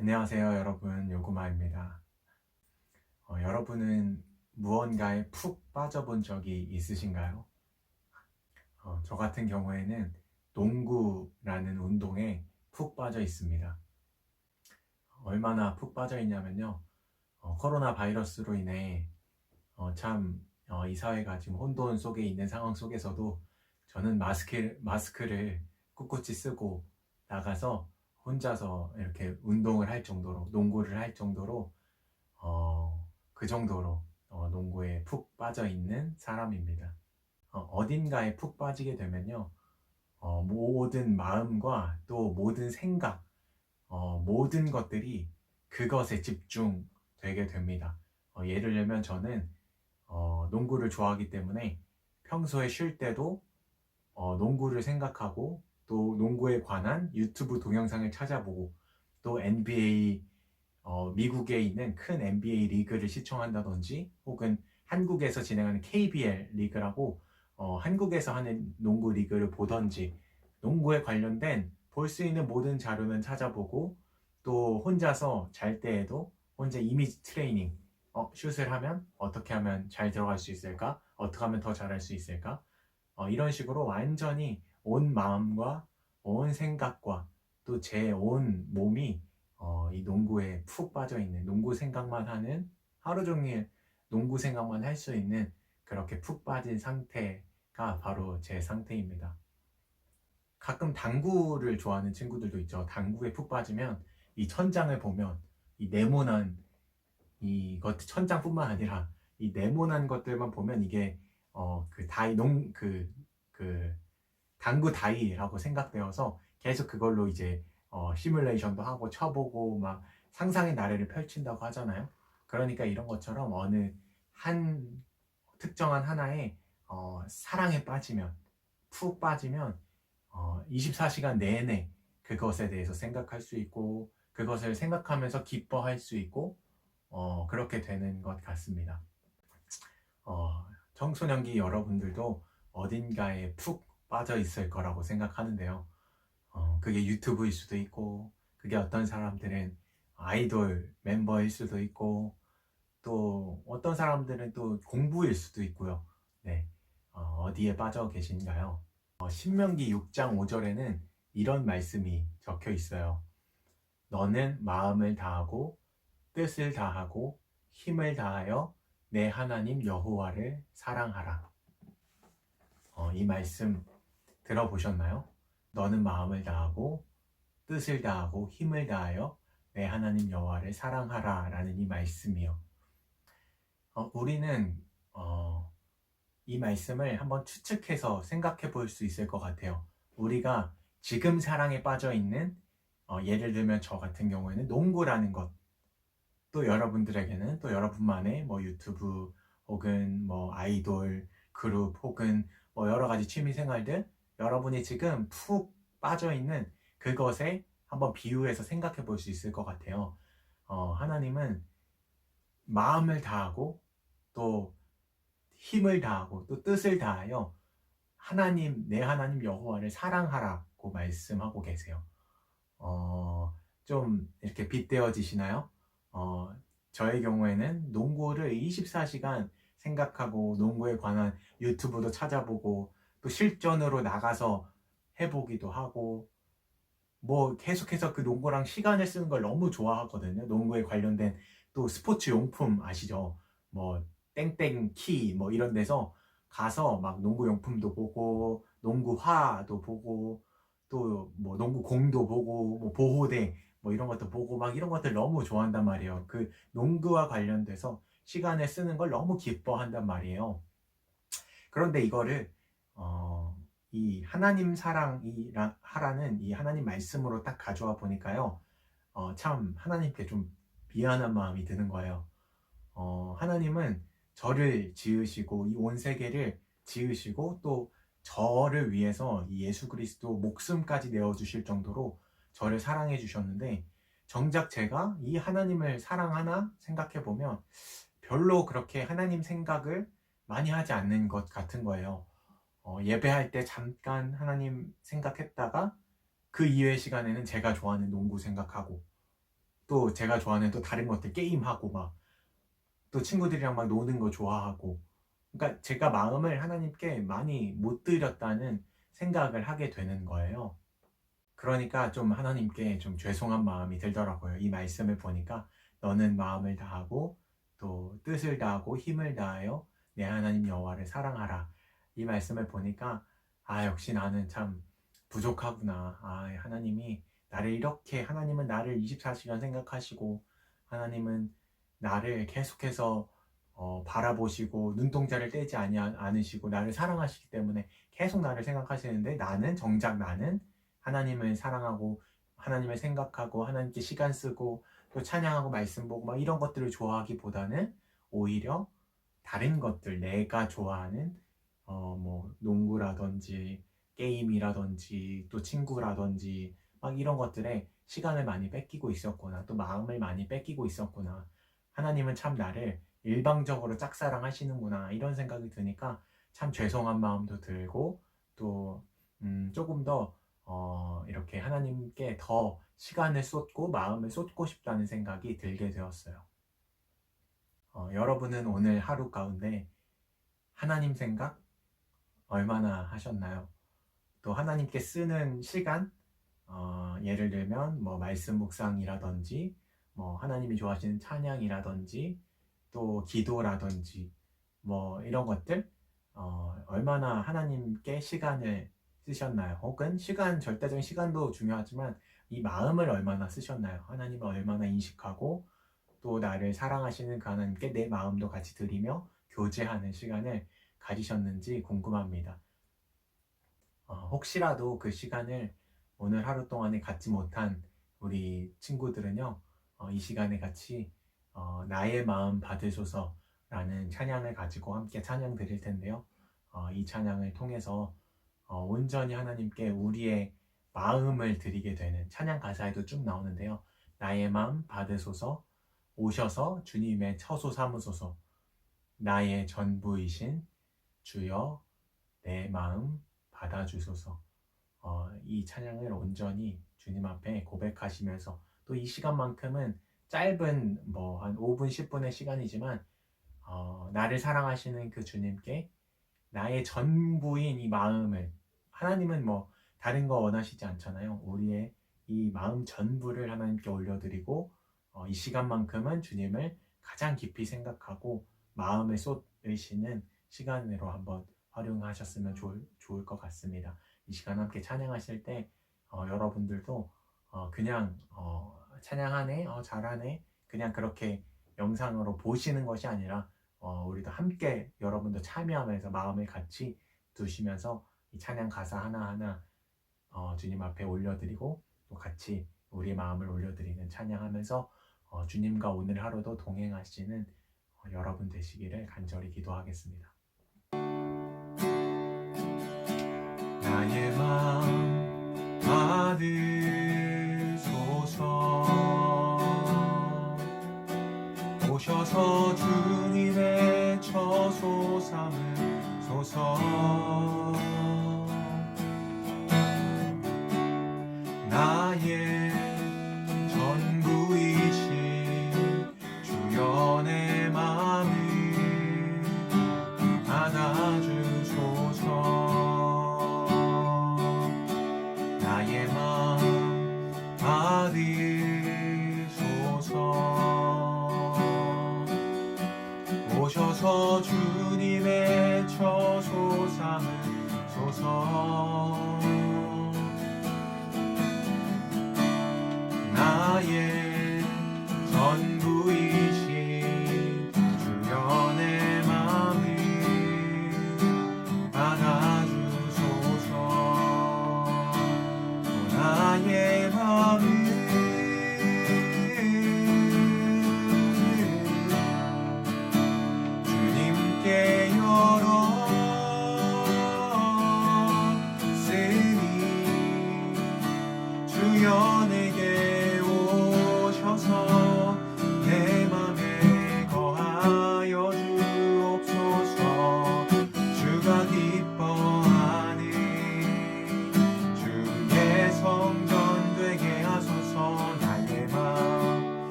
안녕하세요, 여러분. 요구마입니다. 어, 여러분은 무언가에 푹 빠져본 적이 있으신가요? 어, 저 같은 경우에는 농구라는 운동에 푹 빠져 있습니다. 얼마나 푹 빠져 있냐면요. 어, 코로나 바이러스로 인해 어, 참, 어, 이 사회가 지금 혼돈 속에 있는 상황 속에서도 저는 마스크, 마스크를 꿋꿋이 쓰고 나가서 혼자서 이렇게 운동을 할 정도로, 농구를 할 정도로, 어, 그 정도로 어, 농구에 푹 빠져 있는 사람입니다. 어, 딘가에 푹 빠지게 되면요. 어, 모든 마음과 또 모든 생각, 어, 모든 것들이 그것에 집중되게 됩니다. 어, 예를 들면 저는 어, 농구를 좋아하기 때문에 평소에 쉴 때도 어, 농구를 생각하고 또 농구에 관한 유튜브 동영상을 찾아보고 또 NBA 어, 미국에 있는 큰 NBA 리그를 시청한다든지 혹은 한국에서 진행하는 KBL 리그라고 어, 한국에서 하는 농구 리그를 보던지 농구에 관련된 볼 수 있는 모든 자료는 찾아보고 또 혼자서 잘 때에도 혼자 이미지 트레이닝 어, 슛을 하면 어떻게 하면 잘 들어갈 수 있을까? 어떻게 하면 더 잘할 수 있을까? 어, 이런 식으로 완전히 온 마음과 온 생각과 또 제 온 몸이 어, 이 농구에 푹 빠져 있는 농구 생각만 하는 하루 종일 농구 생각만 할 수 있는 그렇게 푹 빠진 상태가 바로 제 상태입니다. 가끔 당구를 좋아하는 친구들도 있죠. 당구에 푹 빠지면 이 천장을 보면 이 네모난 이 것 천장뿐만 아니라 이 네모난 것들만 보면 이게 어 그 다이 농 그 그 당구 다이라고 생각되어서 계속 그걸로 이제 어 시뮬레이션도 하고 쳐보고 막 상상의 나래를 펼친다고 하잖아요. 그러니까 이런 것처럼 어느 한 특정한 하나의 어 사랑에 빠지면 푹 빠지면 어 24시간 내내 그것에 대해서 생각할 수 있고 그것을 생각하면서 기뻐할 수 있고 어, 그렇게 되는 것 같습니다. 어, 청소년기 여러분들도 어딘가에 푹 빠져 있을 거라고 생각하는데요. 어, 그게 유튜브일 수도 있고, 그게 어떤 사람들은 아이돌 멤버일 수도 있고, 또 어떤 사람들은 또 공부일 수도 있고요. 네, 어, 디에 빠져 계신가요? 어, 신명기 6장 5절에는 이런 말씀이 적혀 있어요. 너는 마음을 다하고 뜻을 다하고 힘을 다하여 내 하나님 여호와를 사랑하라. 어, 이 말씀 들어보셨나요? 너는 마음을 다하고 뜻을 다하고 힘을 다하여 내 하나님 여호와를 사랑하라라는 이 말씀이요. 어, 우리는 어, 이 말씀을 한번 추측해서 생각해 볼 수 있을 것 같아요. 우리가 지금 사랑에 빠져 있는 어, 예를 들면 저 같은 경우에는 농구라는 것, 또 여러분들에게는 또 여러분만의 뭐 유튜브 혹은 뭐 아이돌 그룹 혹은 뭐 여러 가지 취미 생활들 여러분이 지금 푹 빠져 있는 그것에 한번 비유해서 생각해 볼 수 있을 것 같아요. 어, 하나님은 마음을 다하고 또 힘을 다하고 또 뜻을 다하여 하나님 내 하나님 여호와를 사랑하라고 말씀하고 계세요. 어, 좀 이렇게 빗대어지시나요? 어, 저의 경우에는 농구를 24시간 생각하고 농구에 관한 유튜브도 찾아보고 또 실전으로 나가서 해보기도 하고 뭐 계속해서 그 농구랑 시간을 쓰는 걸 너무 좋아하거든요. 농구에 관련된 또 스포츠 용품 아시죠? 뭐 땡땡 키 뭐 이런 데서 가서 막 농구 용품도 보고 농구화도 보고 또 뭐 농구 공도 보고 뭐 보호대 뭐 이런 것도 보고 막 이런 것들 너무 좋아한단 말이에요. 그 농구와 관련돼서 시간을 쓰는 걸 너무 기뻐한단 말이에요. 그런데 이거를 어, 이 하나님 사랑이라 하라는 이 하나님 말씀으로 딱 가져와 보니까요. 어, 참 하나님께 좀 미안한 마음이 드는 거예요. 어, 하나님은 저를 지으시고 이 온 세계를 지으시고 또 저를 위해서 이 예수 그리스도 목숨까지 내어 주실 정도로 저를 사랑해 주셨는데 정작 제가 이 하나님을 사랑하나 생각해 보면 별로 그렇게 하나님 생각을 많이 하지 않는 것 같은 거예요. 어, 예배할 때 잠깐 하나님 생각했다가 그 이외의 시간에는 제가 좋아하는 농구 생각하고 또 제가 좋아하는 또 다른 것들 게임하고 막 또 친구들이랑 막 노는 거 좋아하고 그러니까 제가 마음을 하나님께 많이 못 드렸다는 생각을 하게 되는 거예요. 그러니까 좀 하나님께 좀 죄송한 마음이 들더라고요. 이 말씀을 보니까 너는 마음을 다하고 또 뜻을 다하고 힘을 다하여 내 하나님 여호와를 사랑하라. 이 말씀을 보니까 아 역시 나는 참 부족하구나. 아 하나님이 나를 이렇게 하나님은 나를 24시간 생각하시고 하나님은 나를 계속해서 어, 바라보시고 눈동자를 떼지 아니 않으시고 나를 사랑하시기 때문에 계속 나를 생각하시는데 나는 정작 나는 하나님을 사랑하고 하나님을 생각하고 하나님께 시간 쓰고 또 찬양하고 말씀 보고 막 이런 것들을 좋아하기보다는 오히려 다른 것들 내가 좋아하는 어 뭐 농구라든지 게임이라든지 또 친구라든지 막 이런 것들에 시간을 많이 뺏기고 있었구나 또 마음을 많이 뺏기고 있었구나 하나님은 참 나를 일방적으로 짝사랑하시는구나 이런 생각이 드니까 참 죄송한 마음도 들고 또 음, 조금 더 어, 이렇게 하나님께 더 시간을 쏟고 마음을 쏟고 싶다는 생각이 들게 되었어요. 어, 여러분은 오늘 하루 가운데 하나님 생각 얼마나 하셨나요? 또 하나님께 쓰는 시간, 어, 예를 들면 뭐 말씀 묵상이라든지 뭐 하나님이 좋아하시는 찬양이라든지 또 기도라든지 뭐 이런 것들 어, 얼마나 하나님께 시간을 쓰셨나요? 혹은 시간 절대적인 시간도 중요하지만 이 마음을 얼마나 쓰셨나요? 하나님을 얼마나 인식하고 또 나를 사랑하시는 그 하나님께 내 마음도 같이 드리며 교제하는 시간을 가지셨는지 궁금합니다. 어, 혹시라도 그 시간을 오늘 하루 동안에 갖지 못한 우리 친구들은요, 어, 이 시간에 같이 어, 나의 마음 받으소서 라는 찬양을 가지고 함께 찬양 드릴 텐데요. 어, 이 찬양을 통해서 어, 온전히 하나님께 우리의 마음을 드리게 되는 찬양 가사에도 쭉 나오는데요. 나의 마음 받으소서 오셔서 주님의 처소 삼으소서 나의 전부이신 주여 내 마음 받아주소서 어, 이 찬양을 온전히 주님 앞에 고백하시면서 또 이 시간만큼은 짧은 뭐 한 5분 10분의 시간이지만 어, 나를 사랑하시는 그 주님께 나의 전부인 이 마음을 하나님은 뭐 다른 거 원하시지 않잖아요. 우리의 이 마음 전부를 하나님께 올려드리고 어, 이 시간만큼은 주님을 가장 깊이 생각하고 마음을 쏟으시는 시간으로 한번 활용하셨으면 좋을, 좋을 것 같습니다. 이 시간 함께 찬양하실 때 어, 여러분들도 어, 그냥 어, 찬양하네, 어, 잘하네, 그냥 그렇게 영상으로 보시는 것이 아니라 어, 우리도 함께 여러분도 참여하면서 마음을 같이 두시면서 이 찬양 가사 하나하나 어, 주님 앞에 올려드리고 또 같이 우리 마음을 올려드리는 찬양하면서 어, 주님과 오늘 하루도 동행하시는 어, 여러분 되시기를 간절히 기도하겠습니다. 나의 마음 받으소서. 오셔서 주님의 처소 삼으소서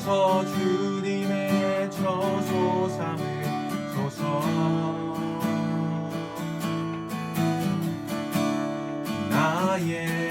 주셔서 주님의 저소삼을 소서. 나의